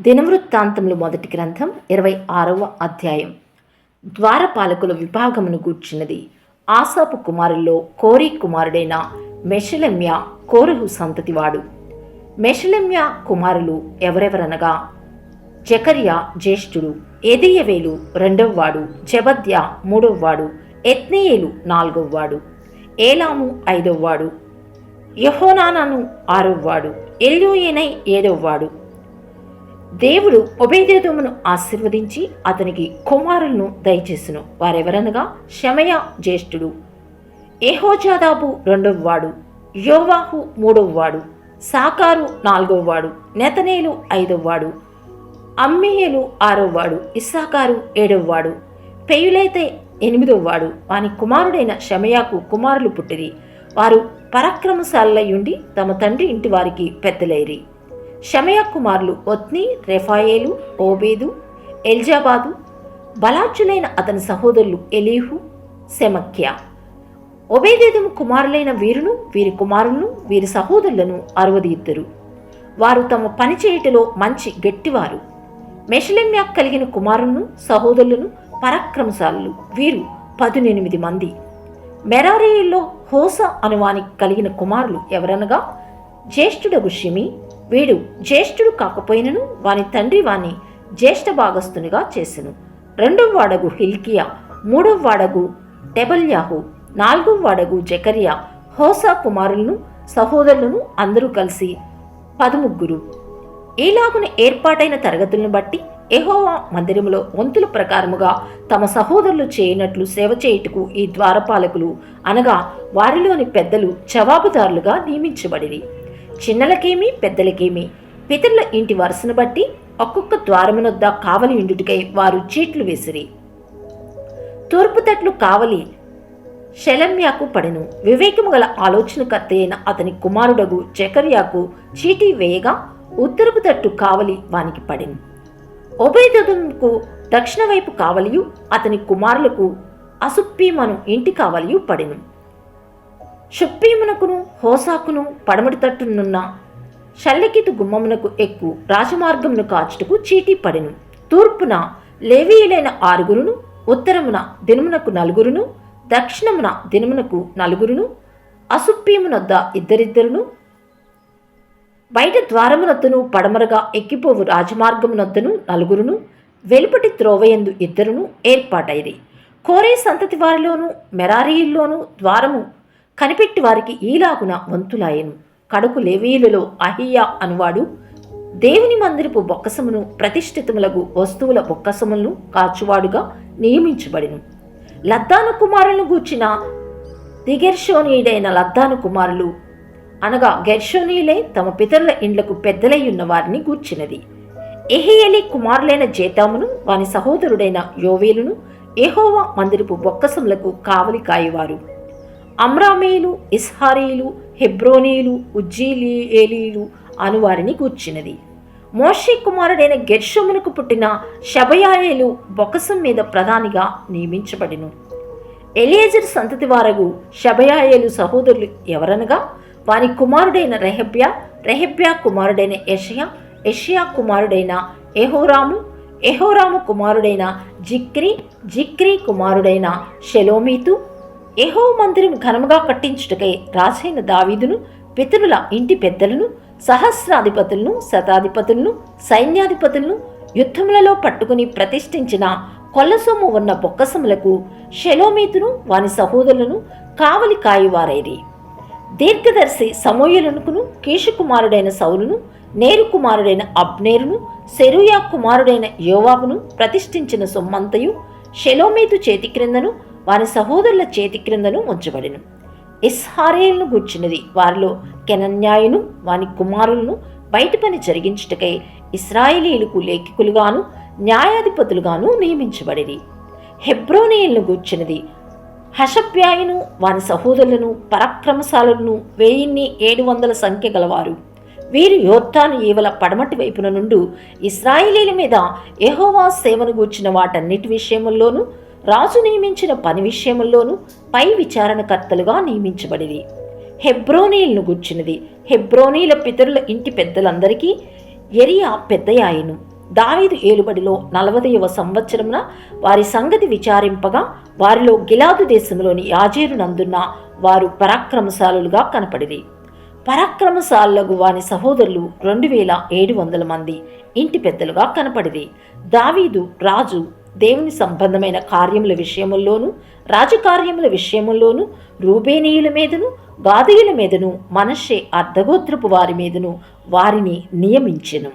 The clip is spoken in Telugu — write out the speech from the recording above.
దినవృత్తాంతములు మొదటి గ్రంథం ఇరవై ఆరవ అధ్యాయం. ద్వారపాలకుల విభాగమును గూర్చినది. ఆసాపు కుమారుల్లో కోరి కుమారుడైన మెషలెమ్య కోరుహు సంతతివాడు. మెషలెమ్య కుమారులు ఎవరెవరనగా? జకర్యా జ్యేష్ఠుడు ఎదియవేలు రెండవవాడు జబద్య మూడవవాడు ఎత్నేయేలు నాలుగవవాడు ఏలాము ఐదవవాడు యహోనానాను ఆరవవాడు ఎల్యోయేనై ఏడవవాడు దేవుడు ఒబేదేదోమును ఆశీర్వదించి అతనికి కుమారులను దయచేసును. వారెవరనగా? శమయ జ్యేష్ఠుడు. ఏహోజాదాబు రెండవ వాడు యోవాహు మూడవ వాడు సాకారు నాలుగవ వాడు నెతనేలు ఐదవవాడు. అమ్మేయలు ఆరవవాడు. ఇస్సాకారు ఏడవ వాడు పెయులైతే ఎనిమిదవవాడు. వాని కుమారుడైన శమయాకు కుమారులు పుట్టిరి. వారు పరాక్రమశాలయుండి తమ తండ్రి ఇంటి వారికి పెద్దలైరి. షమయ కుమారులు ఒత్ని రెఫాయేలు ఓబేదు ఎల్జాబాదు బలాచులైన అతని సహోదరులు ఎలీహు సెమక్య. ఒబేదేదము కుమారులైన వీరును వీరి కుమారులను వీరి సహోదరులను అరవది ఇద్దరు వారు తమ పని చేయుటలో మంచి గట్టివారు. మెషలెమ్యా కలిగిన కుమారులను సహోదరులను పరాక్రమశాలులు. వీరు పదునెనిమిది మంది. మెరారీలో హోస అనువానికి కలిగిన కుమారులు ఎవరనగా జ్యేష్ఠుడగు షిమి వీడు జ్యేష్ఠుడు కాకపోయినను వాని తండ్రి వాని జ్యేష్ఠ భాగస్థునిగా చేసెను. రెండవ వాడగు హిల్కియా మూడవ వాడగు టెబల్యాహు నాలుగవ వాడగు జకరియా హోసా కుమారులను సహోదరులను అందరూ కలిసి పదముగ్గురు. ఈలాగున ఏర్పాటైన తరగతులను బట్టి ఎహోవా మందిరములో వంతుల ప్రకారముగా తమ సహోదరులు చేయనట్లు సేవ చేయుటకు ఈ ద్వారపాలకులు అనగా వారిలోని పెద్దలు జవాబుదారులుగా నియమించబడిరి. చిన్నలకేమి పెద్దలకేమి. పితరుల ఇంటి వరుసను బట్టి ఒక్కొక్క ద్వారమునొద్ద కావలి ఇండుటికై వారు చీట్లు వేసిరి. తూర్పు తట్లు కావలి శలమ్యాకు పడెను. వివేకము గల ఆలోచనకర్త అయిన అతని కుమారుడగు చకర్యాకు చీటీ వేయగా ఉత్తరపు తట్టు కావలి వానికి పడెను. ఉభయదముకు దక్షిణ వైపు కావలియు అతని కుమారులకు అసుప్పీమను ఇంటి కావలియు పడెను. షుప్పీమునకును హోసాకును పడమటి తట్టునున్న షల్లెకితు గుమ్మమునకు ఎక్కు రాజమార్గమును కాచుటకు చీటీ పడెను. తూర్పున లేవీయులైన ఆరుగురును ఉత్తరమున దినమునకు నలుగురును దక్షిణమున దినమునకు నలుగురును అసుప్పీమునొద్ద ఇద్దరిద్దరును బయట ద్వారమునొద్దను పడమరగా ఎక్కిపోవు రాజమార్గమునొద్దను నలుగురును వెలుపటి త్రోవయందు ఇద్దరును ఏర్పాటైరి. కోరే సంతతి వారిలోను మెరారీయుల్లోనూ ద్వారము కనిపెట్టి వారికి ఈలాగున వంతులాయను. కడుకు లేవీయులలో అహియా అనువాడు. దేవుని మందిరపు బొక్కసమును ప్రతిష్ఠితములకు వస్తువుల బొక్కసములను కాచువాడుగా నియమించబడిను. లద్దాను కుమారులను గూర్చిన దిగెర్షోనీయుడైన లద్దాను కుమారులు అనగా గెర్షోనీలే తమ పితరుల ఇండ్లకు పెద్దలై ఉన్న వారిని గూర్చినది. ఎహియలి కుమారులైన జేతామును వాని సహోదరుడైన యోవేలును ఎహోవా మందిరపు బొక్కసములకు కావలి కాయవారు. అమ్రామేలు ఇస్హారీలు హెబ్రోనీలు ఉజ్జీలియేలీలు అనువారిని గూర్చినది. మోషే కుమారుడైన గెర్షమునకు పుట్టిన షబయాయేలు బొకసం మీద ప్రధానిగా నియమించబడిను. ఎలియజర్ సంతతి వారగు షబయాయేలు సహోదరులు ఎవరనగా వారి కుమారుడైన రెహబ్యా రెహబ్యా కుమారుడైన యషయా యషయా కుమారుడైన ఎహోరాము ఎహోరాము కుమారుడైన జిక్రీ జిక్రీ కుమారుడైన షెలోమీతు ఎహో మందిరం ఘనముగా కట్టించుటకై రాజైన దావీదును పితరుల ఇంటి పెద్దలను సహస్రాధిపతులను శతాధిపతులను సైన్యాధిపతులను యుద్ధములలో పట్టుకుని ప్రతిష్ఠించిన కొల్లసొమ్ము ఉన్న బొక్కసములకు షెలోమీతును వాని సహోదరులను కావలి కాయువారైరి. దీర్ఘదర్శి సమూయలనుకును కీషు కుమారుడైన సౌలును నేరు కుమారుడైన అబ్నేరును సెరుయా కుమారుడైన యోవాబును ప్రతిష్ఠించిన సొమ్మంతయు షెలోమీతు చేతి క్రిందను వారి సహోదరుల చేతి క్రిందను ఉంచబడిను. ఇస్హారేల్ను గూర్చినది వారిలో కెనన్యాయును వాని కుమారులను బయట పని జరిగించుటకై ఇస్రాయేలీలకు లేఖికులుగాను న్యాయాధిపతులుగాను నియమించబడిరి. హెబ్రోనియల్ను గూర్చినది హషప్యాయును వాని సహోదరులను పరాక్రమశాలను వెయ్యిన్ని ఏడు వందల సంఖ్య గలవారు. వీరు యోర్తాను ఈవల పడమటి వైపున నుండి ఇస్రాయిలీల మీద ఎహోవా సేవను గూర్చిన వాటన్నిటి విషయముల్లోనూ రాజు నియమించిన పని విషయంలోనూ పై విచారణకర్తలుగా నియమించబడిరి. హెబ్రోనీలను గుర్చినది. హెబ్రోనీల పితరుల ఇంటి పెద్దలందరికీ ఎరియా పెద్దయాయను. దావీదు ఏలుబడిలో నలభైవ సంవత్సరమున వారి సంగతి విచారింపగా వారిలో గిలాదు దేశంలోని యాజేరు నందున్న వారు పరాక్రమశాలులుగా కనపడిది పరాక్రమశాలులకు వాని సహోదరులు రెండు వేల ఏడు వందల మంది ఇంటి పెద్దలుగా కనపడిది దావీదు రాజు దేవుని సంబంధమైన కార్యముల విషయముల్లోనూ రాజకార్యముల విషయముల్లోనూ రూబేనీయుల మీదను గాదీయుల మీదను మనషే అర్ధగోత్రపు వారి మీదను వారిని నియమించెను.